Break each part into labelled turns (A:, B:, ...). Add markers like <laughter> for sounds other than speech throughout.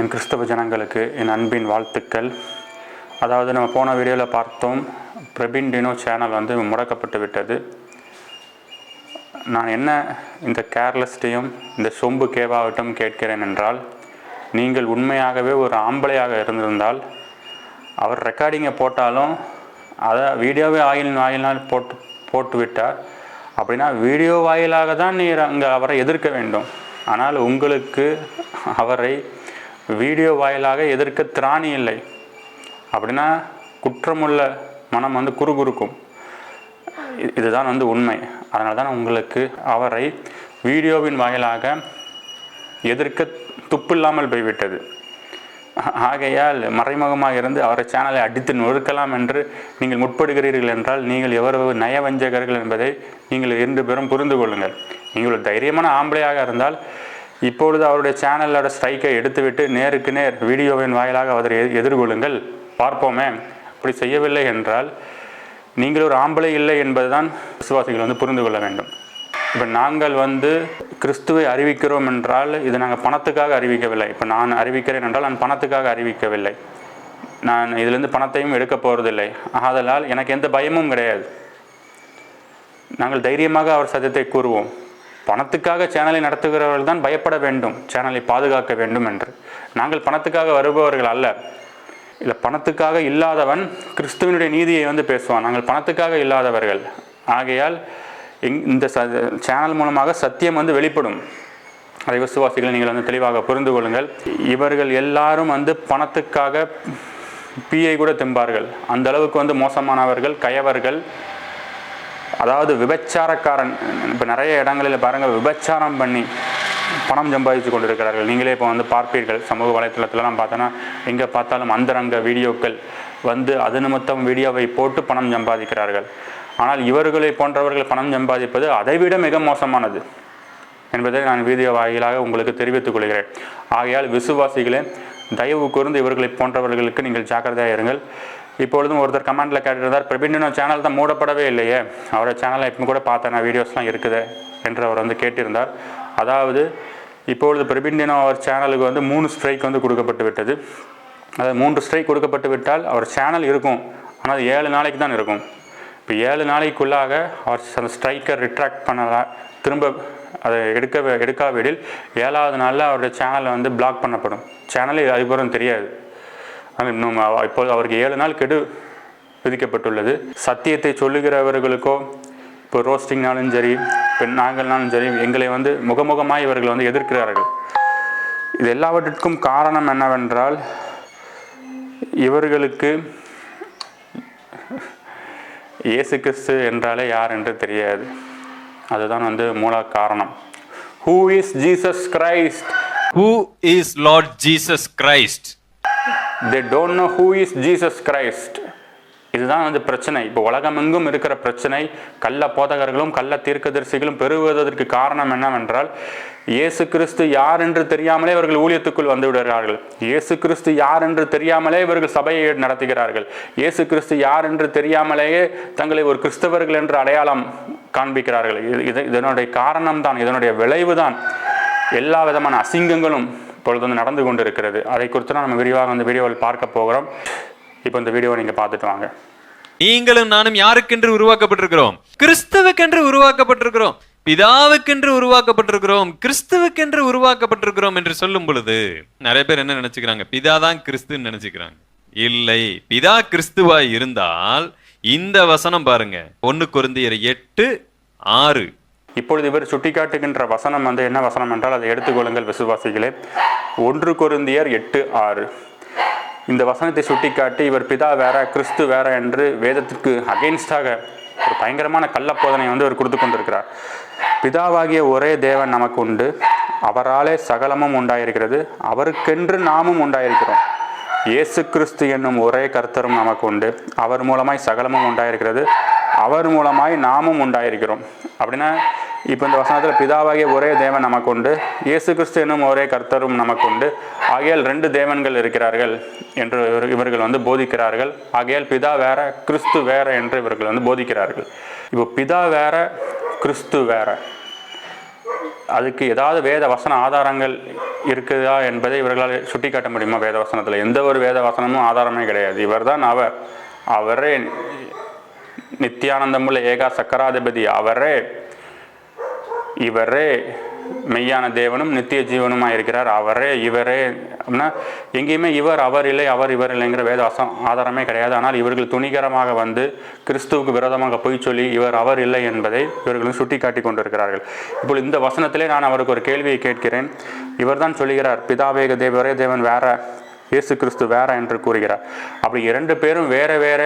A: என் கிறிஸ்தவ ஜனங்களுக்கு என் அன்பின் வாழ்த்துக்கள். அதாவது நம்ம போன வீடியோவில் பார்த்தோம் பிரபின் டினோ சேனல் வந்து முடக்கப்பட்டு விட்டது. நான் என்ன இந்த கேர்லெஸ்டையும் இந்த சொம்பு கேவாவிட்டும் கேட்கிறேன் என்றால் நீங்கள் உண்மையாகவே ஒரு ஆம்பளையாக இருந்திருந்தால் அவர் ரெக்கார்டிங்கை போட்டாலும் அதை வீடியோவே ஆயில் ஆயினால் போட்டு போட்டு விட்டார். அப்படின்னா வீடியோ வாயிலாக தான் நீர் அங்கே அவரை எதிர்க்க வேண்டும். ஆனால் உங்களுக்கு அவரை வீடியோ வாயிலாக எதிர்க்க திராணி இல்லை? அப்படின்னா குற்றமுள்ள மனம் வந்து குறுகுறுக்கும். இதுதான் வந்து உண்மை. அதனால தான் உங்களுக்கு அவரை வீடியோவின் வாயிலாக எதிர்க்க துப்பில்லாமல் போய்விட்டது? ஆகையால் மறைமுகமாக இருந்து அவரை சேனலை அடித்து நொறுக்கலாம் என்று நீங்கள் முற்படுகிறீர்கள் என்றால் நீங்கள் எவ்வளவு நயவஞ்சகர்கள் என்பதை நீங்கள் இரண்டு பேரும் புரிந்து கொள்ளுங்கள். நீங்கள் தைரியமான ஆம்பளையாக இருந்தால் இப்பொழுது அவருடைய சேனலோட ஸ்ட்ரைக்கை எடுத்துவிட்டு நேருக்கு நேர் வீடியோவின் வாயிலாக அவரை எதிர்கொள்ளுங்கள். பார்ப்போமே. அப்படி செய்யவில்லை என்றால் நீங்கள் ஒரு ஆம்பளை இல்லை என்பதுதான் விசுவாசிகள் வந்து புரிந்து கொள்ள வேண்டும். இப்போ நாங்கள் வந்து கிறிஸ்துவை அறிவிக்கிறோம் என்றால் இது நாங்கள் பணத்துக்காக அறிவிக்கவில்லை. இப்போ நான் அறிவிக்கிறேன் என்றால் நான் பணத்துக்காக அறிவிக்கவில்லை. நான் இதிலிருந்து பணத்தையும் எடுக்க போவதில்லை ஆதலால் எனக்கு எந்த பயமும் கிடையாது. நாங்கள் தைரியமாக அவர் சத்தியத்தை கூறுவோம். பணத்துக்காக சேனலை நடத்துகிறவர்கள் தான் பயப்பட வேண்டும் சேனலை பாதுகாக்க வேண்டும் என்று. நாங்கள் பணத்துக்காக வருபவர்கள் அல்ல. இல்லை பணத்துக்காக இல்லாதவன் கிறிஸ்துவனுடைய நீதியை வந்து பேசுவான். நாங்கள் பணத்துக்காக இல்லாதவர்கள். ஆகையால் இந்த ச சேனல் மூலமாக சத்தியம் வந்து வெளிப்படும். அதை விசுவாசிகளை நீங்கள் வந்து தெளிவாக புரிந்து கொள்ளுங்கள். இவர்கள் எல்லாரும் வந்து பணத்துக்காக பிஐ கூட திம்பார்கள். அந்த அளவுக்கு வந்து மோசமானவர்கள் கயவர்கள் அதாவது விபச்சாரக்காரன் இப்போ நிறைய இடங்களில் பாருங்கள் விபச்சாரம் பண்ணி பணம் சம்பாதிச்சு கொண்டிருக்கிறார்கள். நீங்களே இப்போ வந்து பார்ப்பீர்கள் சமூக வலைத்தளத்திலலாம் பார்த்தோன்னா எங்கே பார்த்தாலும் அந்தரங்க வீடியோக்கள் வந்து அது நிமித்தம் வீடியோவை போட்டு பணம் சம்பாதிக்கிறார்கள். ஆனால் இவர்களை போன்றவர்கள் பணம் சம்பாதிப்பது அதைவிட மிக மோசமானது என்பதை நான் வீடியோ வாயிலாக உங்களுக்கு தெரிவித்துக் கொள்கிறேன். ஆகையால் விசுவாசிகளே தயவு கூர்ந்து இவர்களை போன்றவர்களுக்கு நீங்கள் ஜாக்கிரதையாக இருங்கள். இப்பொழுதும் ஒருத்தர் கமெண்ட்டில் கேட்டிருந்தார் பிரபிண்டனோ சேனல் தான் மூடப்படவே இல்லையே. அவரோட சேனலை இப்போ கூட பார்த்தேன் நான் வீடியோஸ்லாம் இருக்குது என்று அவர் வந்து கேட்டிருந்தார். அதாவது இப்பொழுது பிரபிண்டினோ அவர் சேனலுக்கு வந்து மூணு ஸ்ட்ரைக் வந்து கொடுக்கப்பட்டு விட்டது. அதாவது மூன்று ஸ்ட்ரைக் கொடுக்கப்பட்டு விட்டால் அவர் சேனல் இருக்கும். ஆனால் அது ஏழு நாளைக்கு தான் இருக்கும். இப்போ ஏழு நாளைக்குள்ளாக அவர் அந்த ஸ்ட்ரைக்கை ரிட்ராக்ட் பண்ணலாம் திரும்ப அதை எடுக்க எடுக்காவிடில் ஏழாவது நாளில் அவருடைய சேனலை வந்து பிளாக் பண்ணப்படும். சேனலே அதுக்கப்புறம் தெரியாது. இன்னும் இப்போது அவருக்கு ஏழு நாள் கெடு விதிக்கப்பட்டுள்ளது. சத்தியத்தை சொல்லுகிறவர்களுக்கோ இப்போ ரோஸ்டிங்னாலும் சரி இப்போ நாங்கள்னாலும் சரி எங்களை வந்து முகமுகமாய் இவர்கள் வந்து எதிர்க்கிறார்கள். இது எல்லாவற்றிற்கும் காரணம் என்னவென்றால் இவர்களுக்கு இயேசு கிறிஸ்து என்றாலே யார் என்று தெரியாது. அதுதான் வந்து மூல காரணம். Who is Jesus Christ
B: who is Lord Jesus Christ
A: they don't know who is Jesus Christ இதுதான் வந்து பிரச்சனை. இப்போ உலகமெங்கும் இருக்கிற பிரச்சனை. கள்ள போதகர்களும் கள்ள தீர்க்கதரிசிகளும் பெருகுவதற்கு காரணம் என்னவென்றால் இயேசு கிறிஸ்து யார் என்று தெரியாமலே இவர்கள் ஊழியத்துக்குள் வந்து விடுகிறார்கள். இயேசு கிறிஸ்து யார் என்று தெரியாமலே இவர்கள் சபையை நடத்துகிறார்கள். இயேசு கிறிஸ்து யார் என்று தெரியாமலேயே தங்களை ஒரு கிறிஸ்தவர்கள் என்று அடையாளம் காண்பிக்கிறார்கள். இது இது- இதனுடைய காரணம் தான் இதனுடைய விளைவு தான் எல்லா விதமான அசிங்கங்களும் இப்பொழுது வந்து நடந்து கொண்டு இருக்கிறது அதை குறித்து தான் நம்ம விரிவாக அந்த வீடியோவில் பார்க்க போகிறோம். இப்போ இந்த வீடியோவை நீங்கள் பார்த்துட்டு வாங்க.
B: நீங்களும் நானும் யாருக்கென்று உருவாக்கப்பட்டிருக்கிறோம்? கிறிஸ்துவுக்கென்று உருவாக்கப்பட்டிருக்கிறோம். பிதாவுக்கென்று உருவாக்கப்பட்டிருக்கிறோம். கிறிஸ்துவுக்கென்று உருவாக்கப்பட்டிருக்கிறோம் என்று சொல்லும் பொழுது நிறைய பேர் என்ன நினைச்சுக்கிறாங்க? பிதா தான் கிறிஸ்துன்னு நினைச்சுக்கிறாங்க. இல்லை பிதா கிறிஸ்துவாய் இருந்தால் இந்த வசனம் பாருங்க. ஒன்னு குருந்தியர் எட்டு ஆறு.
A: இப்பொழுது இவர் சுட்டிக்காட்டுகின்ற வசனம் வந்து என்ன வசனம் என்றால் அதை எடுத்துக்கொள்ளுங்கள் விசுவாசிகளே. ஒன்று குருந்தியர் எட்டு ஆறு. இந்த வசனத்தை சுட்டிக்காட்டி இவர் பிதா வேற கிறிஸ்து வேற என்று வேதத்திற்கு அகெயின்ஸ்டாக ஒரு பயங்கரமான கள்ளப்போதனை வந்து இவர் கொடுத்து கொண்டிருக்கிறார். பிதாவாகிய ஒரே தேவன் நமக்கு உண்டு. அவராலே சகலமும் உண்டாயிருக்கிறது. அவருக்கென்று நாமும் உண்டாயிருக்கிறோம். இயேசு கிறிஸ்து என்னும் ஒரே கர்த்தரும் நமக்கு உண்டு. அவர் மூலமாய் சகலமும் உண்டாயிருக்கிறது. அவர் மூலமாய் நாமும் உண்டாயிருக்கிறோம். அப்படின்னா இப்போ இந்த வசனத்தில் பிதாவாகிய ஒரே தேவன் நமக்கு உண்டு இயேசு கிறிஸ்து என்னும் ஒரே கர்த்தரும் நமக்கு உண்டு ஆகையால் ரெண்டு தேவன்கள் இருக்கிறார்கள் என்று இவர்- இவர்கள் வந்து போதிக்கிறார்கள். ஆகையால் பிதா வேற கிறிஸ்து வேற என்று இவர்கள் வந்து போதிக்கிறார்கள். இப்போ பிதா வேற கிறிஸ்து வேற. அதுக்கு ஏதாவது வேத வசன ஆதாரங்கள் இருக்குதா என்பதை இவர்களால் சுட்டிக்காட்ட முடியுமா? வேத வசனத்தில். எந்த ஒரு வேத வசனமும் ஆதாரமே கிடையாது. இவர்தான் அவர். அவரே நித்தியானந்தமுள்ள ஏகா சக்கராதிபதி அவரே இவரே மெய்யான தேவனும் நித்திய ஜீவனுமாக இருக்கிறார். அவரே இவரே அப்படின்னா எங்கேயுமே இவர் அவர் இல்லை அவர் இவர் இல்லைங்கிற வேதாசம் ஆதாரமே கிடையாது. ஆனால் இவர்கள் துணிகரமாக வந்து கிறிஸ்துவுக்கு விரோதமாக பொய் சொல்லி இவர் அவர் இல்லை என்பதை இவர்களும் சுட்டிக்காட்டி கொண்டிருக்கிறார்கள். இப்போ இந்த வசனத்திலே நான் அவருக்கு ஒரு கேள்வியை கேட்கிறேன். இவர்தான் சொல்லுகிறார் பிதாவேக தேவரே தேவன் வேற இயேசு கிறிஸ்து வேற என்று கூறுகிறார். அப்படி இரண்டு பேரும் வேற வேற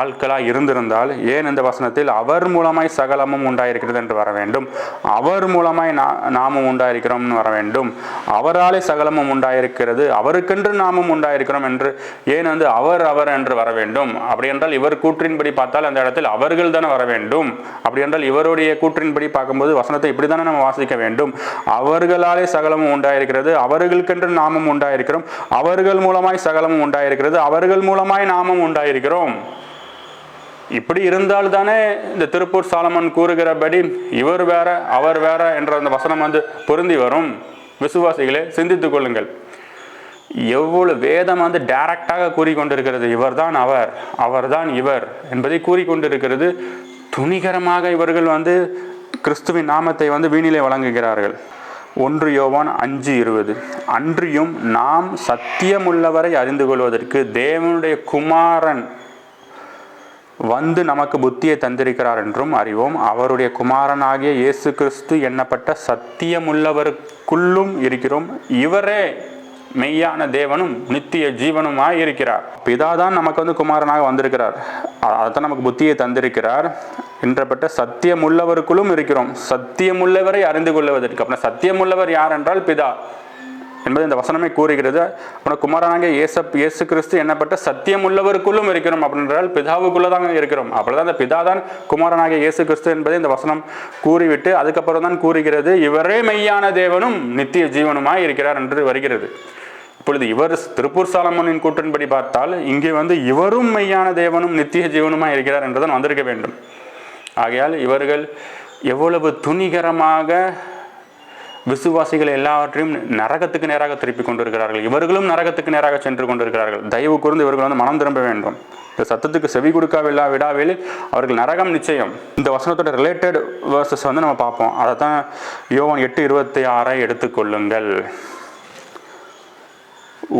A: ஆட்களாக இருந்திருந்தால் ஏன் இந்த வசனத்தில் அவர் மூலமாய் சகலமும் உண்டாயிருக்கிறது என்று வர வேண்டும்? அவர் மூலமாய் நா நாமும் உண்டாயிருக்கிறோம்னு வர வேண்டும். அவராலே சகலமும் உண்டாயிருக்கிறது அவருக்கென்று நாமும் உண்டாயிருக்கிறோம் என்று ஏன் வந்து அவர் அவர் என்று வர வேண்டும்? அப்படி என்றால் இவர் கூற்றின்படி பார்த்தால் அந்த இடத்தில் அவர்கள் தானே வர வேண்டும். அப்படி என்றால் இவருடைய கூற்றின்படி பார்க்கும்போது வசனத்தை இப்படி தானே நம்ம வாசிக்க வேண்டும். அவர்களாலே சகலமும் உண்டாயிருக்கிறது அவர்களுக்கென்று நாமும் உண்டாயிருக்கிறோம். அவர்கள் மூலமாய் சகலமும் உண்டாயிருக்கிறது அவர்கள் மூலமாய் நாமும் உண்டாயிருக்கிறோம். இப்படி இருந்தால்தானே இந்த திருப்பூர் சாலமன் கூறுகிறபடி இவர் வேற அவர் வேற என்ற அந்த வசனம் வந்து பொருந்தி வரும். விசுவாசிகளே சிந்தித்துக் கொள்ளுங்கள். எவ்வளவு வேதம் வந்து டைரக்டாக கூறிக்கொண்டிருக்கிறது இவர்தான் அவர் அவர்தான் இவர் என்பதை கூறிக்கொண்டிருக்கிறது. துணிகரமாக இவர்கள் வந்து கிறிஸ்துவின் நாமத்தை வந்து வீணிலே வழங்குகிறார்கள். ஒன்று யோவான் அஞ்சு இருபது. அன்றியும் நாம் சத்தியமுள்ளவரை அறிந்து கொள்வதற்கு தேவனுடைய குமாரன் வந்து நமக்கு புத்தியை தந்திருக்கிறார் என்றும் அறிவோம். அவருடைய குமாரனாகிய இயேசு கிறிஸ்து எண்ணப்பட்ட சத்தியமுள்ளவருக்குள்ளும் இருக்கிறோம். இவரே மெய்யான தேவனும் நித்திய ஜீவனுமாய் இருக்கிறார். பிதாதான் நமக்கு வந்து குமாரனாக வந்திருக்கிறார். அ- அதைத்தான் நமக்கு புத்தியை தந்திருக்கிறார். என்றப்பட்ட சத்தியமுள்ளவருக்குள்ளும் இருக்கிறோம். சத்தியமுள்ளவரை அறிந்து கொள்வதற்கு அப்புறம் சத்தியமுள்ளவர் யார் என்றால் பிதா. என்பது இந்த வசனமே கூறுகிறது. அப்புறம் குமாரனாக ஏசப் இயேசு கிறிஸ்து என்னப்பட்ட சத்தியம் உள்ளவருக்குள்ளும் இருக்கிறோம் அப்படின்றால் பிதாவுக்குள்ள தான் இருக்கிறோம். அப்படிதான் இந்த பிதா தான் குமாரனாக இயேசு கிறிஸ்து என்பதை இந்த வசனம் கூறிவிட்டு அதுக்கப்புறம் தான் கூறுகிறது இவரே மெய்யான தேவனும் நித்திய ஜீவனுமாய் இருக்கிறார் என்று வருகிறது. இப்பொழுது இவர் திருப்பூர் சாலமனின் கூற்றின்படி பார்த்தால் இங்கே வந்து இவரும் மெய்யான தேவனும் நித்திய ஜீவனுமாய் இருக்கிறார் என்றுதான் வந்திருக்க வேண்டும். ஆகையால் இவர்கள் எவ்வளவு துணிகரமாக விசுவாசிகள் எல்லாவற்றையும் நரகத்துக்கு நேராக திருப்பி கொண்டிருக்கிறார்கள். இவர்களும் நரகத்துக்கு நேராக சென்று கொண்டிருக்கிறார்கள். தயவு கூர்ந்து இவர்கள் வந்து மனம் திரும்ப வேண்டும். இந்த சத்தத்துக்கு செவி கொடுக்காவில்லா விடாவில் அவர்கள் நரகம் நிச்சயம். இந்த வசனத்தோட ரிலேட்டட் வேர்சஸ் வந்து நம்ம பார்ப்போம். அதை தான் யோவன் எட்டு இருபத்தி ஆறை எடுத்துக்கொள்ளுங்கள்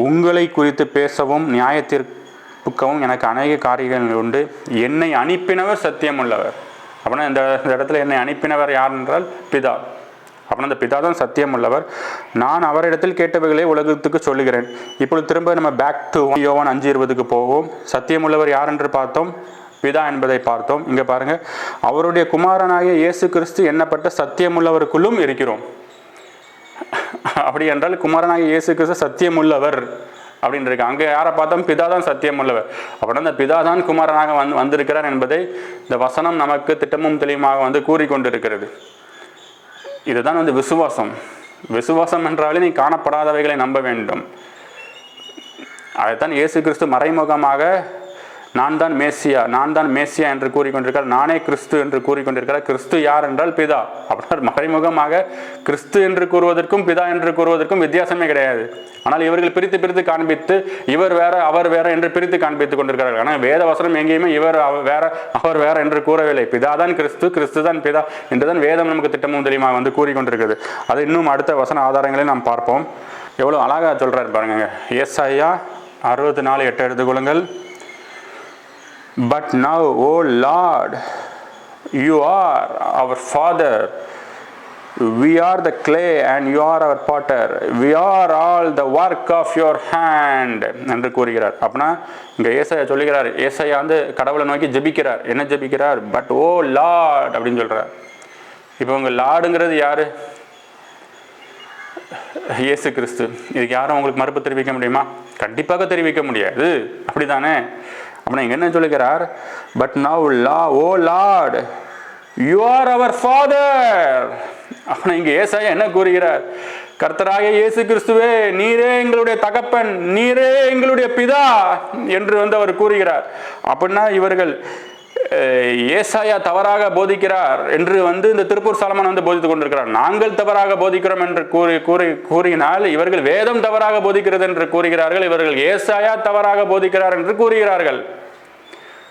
A: உங்களை குறித்து பேசவும் நியாயத்திற்கவும் எனக்கு அநேக காரியங்கள் உண்டு. என்னை அனுப்பினவர் சத்தியம் உள்ளவர் அப்படின்னா இந்த இந்த இடத்துல என்னை அனுப்பினவர் யார் என்றால் பிதா. அப்படின்னா அந்த பிதா தான் சத்தியமுள்ளவர். நான் அவரிடத்தில் கேட்டவைகளை உலகத்துக்கு சொல்லுகிறேன். இப்பொழுது திரும்ப நம்ம பேக் டு யோவான் அஞ்சு இருபதுக்கு போவோம். சத்தியமுள்ளவர் யார் என்று பார்த்தோம். பிதா என்பதை பார்த்தோம். இங்கே பாருங்க. அவருடைய குமாரனாகிய இயேசு கிறிஸ்து எண்ணப்பட்ட சத்தியமுள்ளவருக்குள்ளும் இருக்கிறோம். அப்படி என்றால் குமாரனாகிய இயேசு கிறிஸ்து சத்தியமுள்ளவர் அப்படின்னு இருக்கு. அங்கே யாரை பார்த்தோம்? பிதா தான் சத்தியமுள்ளவர். அப்படின்னா அந்த பிதா தான் குமாரனாக வந்து வந்திருக்கிறார் என்பதை இந்த வசனம் நமக்கு திட்டமும் தெளிவுமாக வந்து கூறிக்கொண்டிருக்கிறது. இதுதான் வந்து விசுவாசம். விசுவாசம் என்றாலே நீ காணப்படாதவைகளை நம்ப வேண்டும். அதைத்தான் இயேசு கிறிஸ்து மறைமுகமாக நான் தான் மேசியா நான் தான் மேசியா என்று கூறிக்கொண்டிருக்கிறார். நானே கிறிஸ்து என்று கூறிக்கொண்டிருக்கிறார். கிறிஸ்து யார் என்றால் பிதா. அப்படின்னா மறைமுகமாக கிறிஸ்து என்று கூறுவதற்கும் பிதா என்று கூறுவதற்கும் வித்தியாசமே கிடையாது. ஆனால் இவர்கள் பிரித்து பிரித்து காண்பித்து இவர் வேற அவர் வேற என்று பிரித்து காண்பித்துக் கொண்டிருக்கிறார்கள். ஆனால் வேத வசனம் எங்கேயுமே இவர் வேற அவர் வேற என்று கூறவில்லை. பிதா தான் கிறிஸ்து கிறிஸ்து தான் பிதா என்றுதான் வேதம் நமக்கு திட்டமும் தெரியுமா வந்து கூறிக்கொண்டிருக்கிறது. அது இன்னும் அடுத்த வசன ஆதாரங்களை நாம் பார்ப்போம். எவ்வளோ அழகா சொல்றாரு பாருங்க. ஐயா அறுபத்தி நாலு எட்டு எடுத்துக்கொள்ளுங்கள் But now, O Lord, you are our Father. We are the clay and you are our potter. We are all the work of your hand. என்று கூறுகிறார். அப்படின்னா இங்கே ஏசையா சொல்லுகிறார். ஏசையா வந்து கடவுளை நோக்கி ஜெபிக்கிறார். என்ன ஜெபிக்கிறார்? பட் ஓ லார்ட் அப்படின்னு சொல்கிறார் இப்போ உங்கள் லார்டுங்கிறது யார்? இயேசு கிறிஸ்து. இதுக்கு யாரும் உங்களுக்கு மறுப்பு தெரிவிக்க முடியுமா? கண்டிப்பாக தெரிவிக்க முடியாது. அப்படி தானே அப்படின்னா இங்க என்ன சொல்லுகிறார்? But now law O Lord you are our father அப்படின்னா இங்க ஏசாயா என்ன கூறுகிறார்? கர்த்தராக இயேசு கிறிஸ்துவே நீரே எங்களுடைய தகப்பன் நீரே எங்களுடைய பிதா என்று வந்து அவர் கூறுகிறார். அப்படின்னா இவர்கள் ஏசாயா தவறாக போதிக்கிறார் என்று வந்து இந்த திருப்பூர் சாலமான் வந்து போதித்துக் கொண்டிருக்கிறார். நாங்கள் தவறாக போதிக்கிறோம் என்று கூறி கூறி கூறினால் இவர்கள் வேதம் தவறாக போதிக்கிறது என்று கூறுகிறார்கள். இவர்கள் ஏசாயா தவறாக போதிக்கிறார் என்று கூறுகிறார்கள்.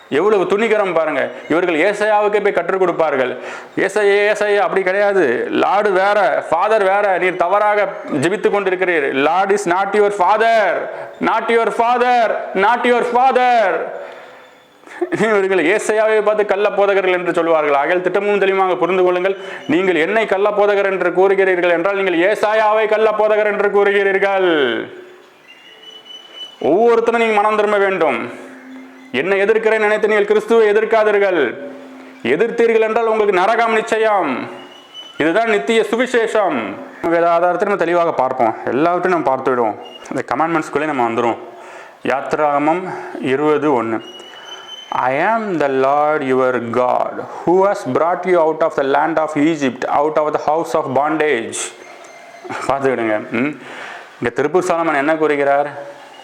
A: எவ்வளவு துணிகரம் பாருங்க. இவர்கள் ஏசையாவுக்கு போய் கற்றுக் கொடுப்பார்கள். ஏசையே ஏசையா அப்படி கிடையாது. லார்டு வேற ஃபாதர் வேற நீர் தவறாக ஜெபித்துக் கொண்டிருக்கிறீர். Lord is not your father not your father not your father. <laughs> இவர்கள் ஏசையாவை பார்த்து கள்ள போதகர்கள் என்று சொல்வார்கள். அகல் திட்டமும் தெளிவாக புரிந்து கொள்ளுங்கள். நீங்கள் என்னை கள்ள போதகர் என்று கூறுகிறீர்கள் என்றால் நீங்கள் ஏசாயாவை கள்ள போதகர் என்று கூறுகிறீர்கள். ஒவ்வொருத்தரும் நீங்கள் மனம் திரும்ப வேண்டும். என்னை எதிர்க்கிறேன் நினைத்து நீங்கள் கிறிஸ்துவை எதிர்க்காதீர்கள். எதிர்த்தீர்கள் என்றால் உங்களுக்கு நரகம் நிச்சயம். இதுதான் நித்திய சுவிசேஷம். வேத ஆதாரத்தை நம்ம தெளிவாக பார்ப்போம். எல்லாவற்றையும் நம்ம பார்த்து விடுவோம் இந்த கமாண்ட்மெண்ட்ஸ்குள்ளே நம்ம வந்துடும் யாத்ராமம் இருபது ஒன்று. I am the Lord your God who has brought you out of the land of Egypt out of the house of bondage பார்த்துக்கிடுங்க. ம். இங்கே திருப்பூர் சாலமன் என்ன கூறுகிறார்?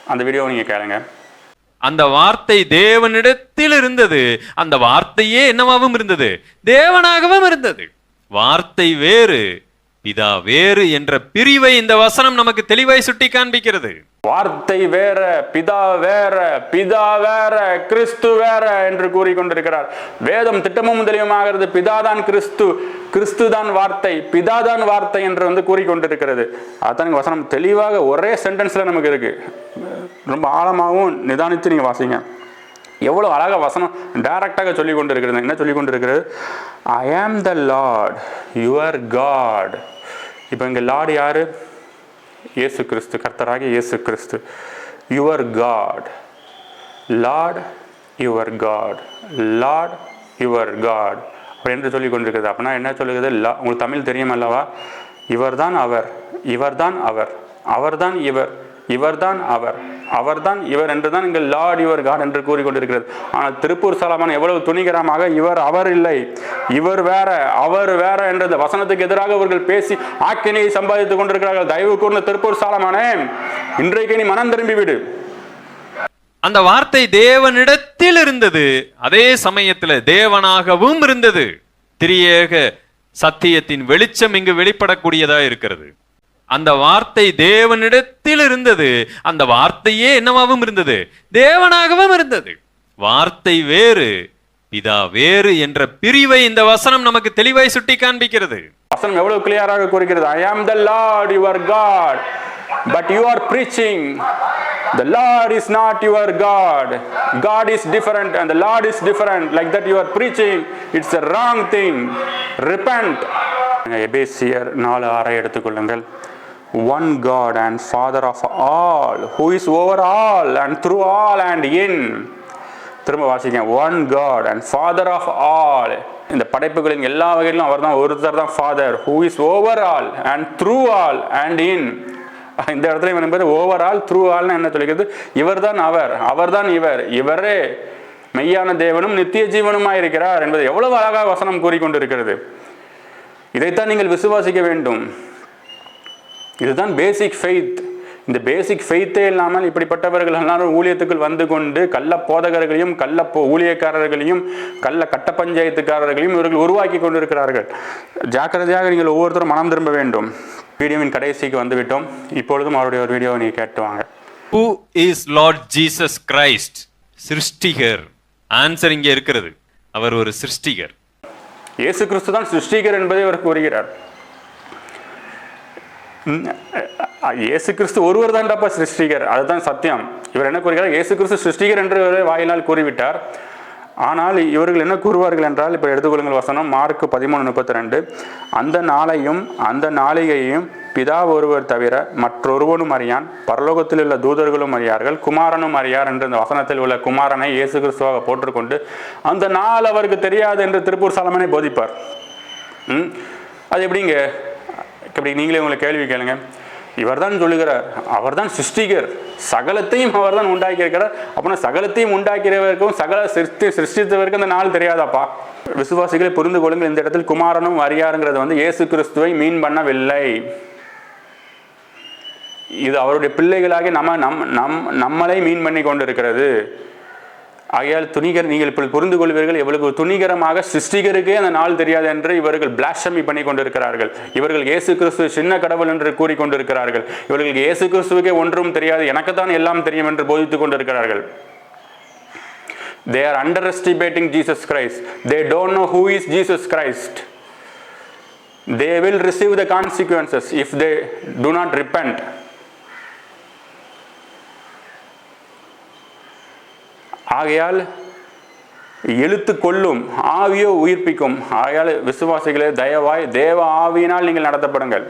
A: அந்த வீடியோவை நீங்கள் கேளுங்க.
B: அந்த வார்த்தை தேவனிடத்தில் இருந்தது. அந்த வார்த்தையே என்னவாகவும் இருந்தது? தேவனாகவும் இருந்தது. வார்த்தை வேறு பிதா வேறு என்ற பிரிவை இந்த வசனம் நமக்கு தெளிவாய் சுட்டி காண்பிக்கிறது.
A: வார்த்தை வேற பிதா வேற பிதா வேற கிறிஸ்து வேற என்று கூறிக்கொண்டிருக்கிறார் வேதம் திட்டமும் தெளிவுமாகிறது பிதாதான் கிறிஸ்து கிறிஸ்து தான் வார்த்தை பிதாதான் வார்த்தை என்று வந்து கூறிக்கொண்டிருக்கிறது அதான் வசனம் தெளிவாக ஒரே சென்டென்ஸ்ல நமக்கு இருக்கு. ரொம்ப ஆழமாகவும் நிதானித்து நீங்கள் வாசிங்க. எவ்வளோ அழகாக வசனம் டைரக்டாக சொல்லி கொண்டு இருக்கிறது என்ன சொல்லி கொண்டு இருக்கிறது ஐ am the Lord your God இப்போ இங்கே லார்டு யார்? இயேசு கிறிஸ்து கர்த்தராக இயேசு கிறிஸ்து. Your God Lord your God Lord your God அப்படின்னு சொல்லி கொண்டிருக்கிறது. அப்படின்னா என்ன சொல்லுகிறது? லா உங்களுக்கு தமிழ் தெரியும் அல்லவா? இவர்தான் அவர் இவர்தான் அவர் அவர்தான் இவர் இவர்தான் அவர். அவர்தான் இவர் என்று தான் இங்கே லார்ட் யுவர் காட் என்று கூறிக்கொண்டிருக்கிறது. ஆனால் திருப்பூர் சாலமான் எவ்வளவு துணிகரமாக இவர் அவர் இல்லை. இவர் வேற அவர் வேற என்ற வசனத்துக்கு எதிராக அவர்கள் பேசி ஆக்கினையை சம்பாதித்துக் கொண்டிருக்கிறார்கள். தயவு கூர்ந்த திருப்பூர் சாலமானே இன்றைக்கு நீ மனம் திரும்பி விடு.
B: அந்த வார்த்தை தேவனிடத்தில் இருந்தது. அதே சமயத்தில் தேவனாகவும் இருந்தது. திரியேக சத்தியத்தின் வெளிச்சம் இங்கு வெளிப்படக்கூடியதா இருக்கிறது. அந்த வார்த்தை தேவனிடத்தில் இருந்தது. அந்த வார்த்தையே என்னவாகவும் இருந்தது? தேவனாகவும் இருந்தது. வார்த்தை வேறு பிதா வேறு என்ற பிரிவை இந்த வசனம் நமக்கு தெளிவாய் சுட்டி காண்பிக்கிறது.
A: வசனம் எவ்வளவு கிளியராக கூறுகிறது? I am the Lord your God but you are preaching the Lord is not your God God is different and the Lord is different like that you are preaching it's a wrong thing repent எபேசியர் நாலு ஆறை எடுத்துக்கொள்ளுங்கள் one God and Father of all who is over all and through all and in திரும்ப வாசிங்க. One God and Father of all இந்த படைப்புகளின் எல்லா வகையிலும் அவர் தான் ஒருத்தர் தான் Father who is over all and through all and in இந்த இடத்துல இவன் என்பது ஓவர் ஆல் த்ரூ ஆல்னு என்ன சொல்லிக்கிறது? இவர் தான் அவர் அவர் தான் இவர் இவரே. மெய்யான தேவனும் நித்திய ஜீவனுமாய் இருக்கிறார் என்பது எவ்வளவு அழகாக வசனம் கூறிக்கொண்டிருக்கிறது. இதைத்தான் நீங்கள் விசுவாசிக்க வேண்டும். இதுதான் பேசிக் ஃபெய்த் இந்த பேசிக் ஃபெய்த்தே இல்லாமல் இப்படிப்பட்டவர்கள் எல்லாரும் ஊழியத்துக்குள் வந்து கொண்டு கள்ள போதகர்களையும் கள்ள போ- ஊழியக்காரர்களையும் கள்ள கட்ட பஞ்சாயத்துக்காரர்களையும் இவர்கள் உருவாக்கி கொண்டிருக்கிறார்கள். ஜாக்கிரதையாக நீங்கள் ஒவ்வொருத்தரும் மனம் திரும்ப வேண்டும். வீடியோவின் கடைசிக்கு வந்துவிட்டோம். இப்பொழுதும் அவருடைய ஒரு வீடியோவை நீங்கள் கேட்டு வாங்க.
B: Who is Lord Jesus Christ சிருஷ்டிகர். Answer இங்கே இருக்கிறது. அவர் ஒரு சிருஷ்டிகர்.
A: இயேசு கிறிஸ்து தான் சிருஷ்டிகர் என்பதை அவர் கூறுகிறார். இயேசு கிறிஸ்து ஒருவர் தான்டாப்பா சிருஷ்டிகர். அதுதான் சத்தியம். இவர் என்ன கூறுகிறார்? இயேசு கிறிஸ்து சிருஷ்டிகர் என்று வாயினால் கூறிவிட்டார். ஆனால் இவர்கள் என்ன கூறுவார்கள் என்றால் இப்போ எடுத்துக்கொள்ளுங்கள் வசனம் மார்க் பதிமூணு முப்பத்தி ரெண்டு அந்த நாளையும் அந்த நாளிகையையும் பிதா ஒருவர் தவிர மற்றொருவனும் அறியான். பரலோகத்தில் உள்ள தூதர்களும் அறியார்கள். குமாரனும் அறியார் என்று இந்த வசனத்தில் உள்ள குமாரனை இயேசு கிறிஸ்துவாக போற்றுக்கொண்டு அந்த நாள் அவருக்கு தெரியாது என்று திருப்பூர் சாலமனை போதிப்பார். ம் அது எப்படிங்க? இப்படி நீங்களே உங்களை கேள்வி கேளுங்க. இவர்தான் சொல்லுகிறார். அவர்தான் சிருஷ்டிகர். சகலத்தையும் அவர்தான் உண்டாக்கி இருக்கிறார் அப்படின்னா சகலத்தையும் உண்டாக்கிறவருக்கும் சகல சிருஷ்டி சிருஷ்டித்தவருக்கும் அந்த நாள் தெரியாதாப்பா? விசுவாசிகளை புரிந்து கொள்ளுங்கள். இந்த இடத்தில் குமாரனும் அறியாருங்கிறது வந்து இயேசு கிறிஸ்துவை மீன் பண்ணவில்லை. இது அவருடைய பிள்ளைகளாகி நம்ம நம் நம் நம்மளை மீன் பண்ணி கொண்டிருக்கிறது ஆகையால் துணிகர் நீங்கள் இப்படி புரிந்து கொள்வீர்கள் எவ்வளவு துணிகரமாக சிருஷ்டிகருக்கே அந்த நாள் தெரியாது என்று இவர்கள் பிளாஷமி பண்ணி கொண்டிருக்கிறார்கள். இவர்கள் இயேசு கிறிஸ்து சின்ன கடவுள் என்று கூறிக்கொண்டிருக்கிறார்கள் இவர்களுக்கு இயேசு கிறிஸ்துவுக்கே ஒன்றும் தெரியாது எனக்குத்தான் எல்லாம் தெரியும் என்று போதித்துக் கொண்டிருக்கிறார்கள். They are underestimating Jesus Christ they don't know who is Jesus Christ they will receive the consequences if they do not repent. ஆகையால் எழுத்து கொள்ளும் ஆவியோ உயிர்ப்பிக்கும். ஆகையால் விசுவாசிகளே தயவாய் தேவ ஆவியினால் நீங்கள் நடத்தப்படுங்கள்.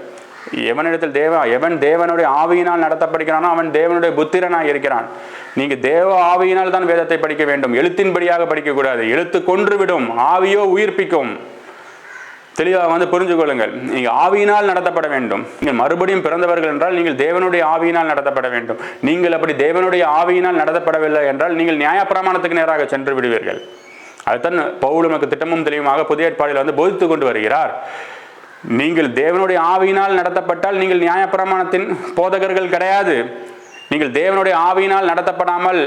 A: எவனிடத்தில் தேவ எவன் தேவனுடைய ஆவியினால் நடத்தப்படுகிறானோ அவன் தேவனுடைய புத்திரனாக இருக்கிறான். நீங்கள் தேவ ஆவியினால் தான் வேதத்தை படிக்க வேண்டும். எழுத்தின்படியாக படிக்கக்கூடாது. எழுத்து கொன்றுவிடும். ஆவியோ உயிர்ப்பிக்கும். தெளிவாக வந்து புரிஞ்சு கொள்ளுங்கள். நீங்கள் ஆவியினால் நடத்தப்பட வேண்டும். நீங்கள் மறுபடியும் பிறந்தவர்கள் என்றால் நீங்கள் தேவனுடைய ஆவியினால் நடத்தப்பட வேண்டும். நீங்கள் அப்படி தேவனுடைய ஆவியினால் நடத்தப்படவில்லை என்றால் நீங்கள் நியாயப்பிரமாணத்துக்கு நேராக சென்று விடுவீர்கள். அதுதான் பவுல் நமக்கு திட்டமும் தெளிவுமாக புதிய ஏற்பாடில் வந்து போதித்து கொண்டு வருகிறார். நீங்கள் தேவனுடைய ஆவியினால் நடத்தப்பட்டால் நீங்கள் நியாயப்பிரமாணத்தின் போதகர்கள் கிடையாது. நீங்கள் தேவனுடைய ஆவியினால் நடத்தப்படாமல்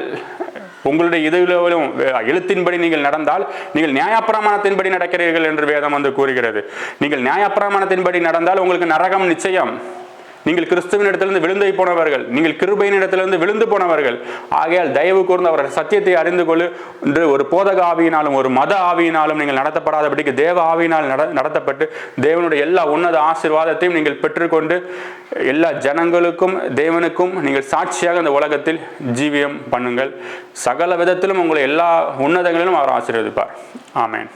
A: உங்களுடைய இதுவிலும் எழுத்தின்படி நீங்கள் நடந்தால் நீங்கள் நியாயப்பிரமாணத்தின்படி நடக்கிறீர்கள் என்று வேதம் வந்து கூறுகிறது. நீங்கள் நியாயப்பிரமாணத்தின்படி நடந்தால் உங்களுக்கு நரகம் நிச்சயம். நீங்கள் கிறிஸ்துவின் இடத்திலிருந்து விழுந்தை போனவர்கள் நீங்கள் கிருபையின் இடத்திலிருந்து விழுந்து போனவர்கள். ஆகையால் தயவு கூர்ந்து அவர்கள் சத்தியத்தை அறிந்து கொள்ளு என்று ஒரு போதக ஆவியினாலும் ஒரு மத ஆவியினாலும் நீங்கள் நடத்தப்படாதபடிக்கு தேவ ஆவியினால் நட நடத்தப்பட்டு தேவனுடைய எல்லா உன்னத ஆசீர்வாதத்தையும் நீங்கள் பெற்றுக்கொண்டு எல்லா ஜனங்களுக்கும் தேவனுக்கும் நீங்கள் சாட்சியாக இந்த உலகத்தில் ஜீவியம் பண்ணுங்கள். சகல விதத்திலும் உங்களை எல்லா உன்னதங்களிலும் அவர் ஆசீர்வதிப்பார். ஆமேன்.